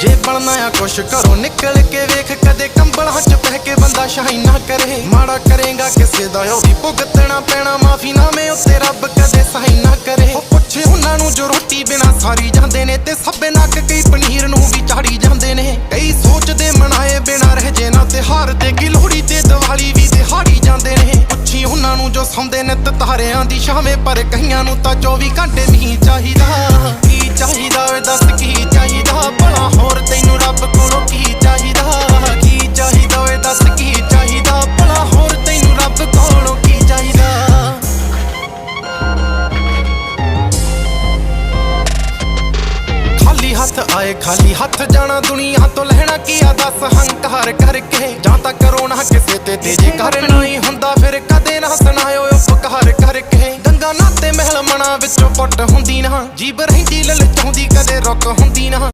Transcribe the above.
ਜੇ ਬਣਨਾ ਆ ਕੁਛ ਘਰੋਂ ਨਿਕਲ ਕੇ ਵੇਖ, ਕਦੇ ਕੰਬਲਾਂ 'ਚ ਬਹਿ ਕੇ ਬੰਦਾ ਸ਼ਾਹੀ ਕਰੇ। ਮਾੜਾ ਕਰੇਗਾ ਕਿਸੇ ਦਾ, ਉਹ ਭੁਗਤਣਾ ਪੈਣਾ, ਮਾਫੀ ਨਾਮੇ ਉੱਤੇ ਰੱਬ ਕਦੇ ਸਹੀ ਕਰੇ। ਉਹ ਪੁੱਛੇ ਉਹਨਾਂ ਨੂੰ ਜੋ ਰੋਟੀ ਬਿਨਾ ਸਾਰੀ ਜਾਂਦੇ ਨੇ, ਤੇ ਸੱਬੇ ਨੱਕ ਕਈ ਪਨੀਰ ਨੂੰ ਵੀ ਝਾੜੀ ਜਾਂਦੇ ਨੇ। ਕਈ ਸੋਚਦੇ ਮਨਾਏ ਬਿਨਾ ਰਹਿ ਜੇ ਨਾ ਤਿਉਹਾਰ ਤੇ, ਕੀ ਲੋਹੜੀ ਤੇ, ਦੀਵਾਲੀ ਵੀ ਦਿਹਾੜੀ ਜਾਂਦੇ ਨੇ। ਪੁੱਛੀ ਉਹਨਾਂ ਨੂੰ ਜੋ ਸੌਂਦੇ ਨੇ ਤਾਰਿਆਂ ਦੀ ਛਾਵੇਂ, ਪਰ ਕਈਆਂ ਨੂੰ ਤਾਂ 24 ਘੰਟੇ ਨਹੀਂ ਚਾਹੀਦਾ। ਖਾਲੀ ਹੱਥ ਆਏ, ਖਾਲੀ ਹੱਥ ਜਾਣਾ ਦੁਨੀਆ ਤੋਂ ਲੈਣਾ ਕੀ ਆ? ਦੱਸ ਹੰਕਾਰ ਕਰਕੇ ਜਾਂ ਤਾਂ ਕਰੋ ਨਾ ਕਿਸੇ ਤੇ ਤੇ ਜੇ ਕਰਨਾ ਹੀ ਹੁੰਦਾ ਫਿਰ ਕਦੇ ਨਾ ਸੁਣਾਇਓ ਉਪਕਾਰ ਕਰਕੇ। ਗੰਗਾ ਨਾਤੇ ਮਹਿਲ ਮਣਾ ਵਿੱਚੋਂ ਪੁੱਟ ਹੁੰਦੀ ਨਾ। ਜੀਬ ਰਹਿੰਦੀ, ਲਲਚਾਉਂਦੀ, ਕਦੇ ਰੁਕ ਹੁੰਦੀ ਨਾ।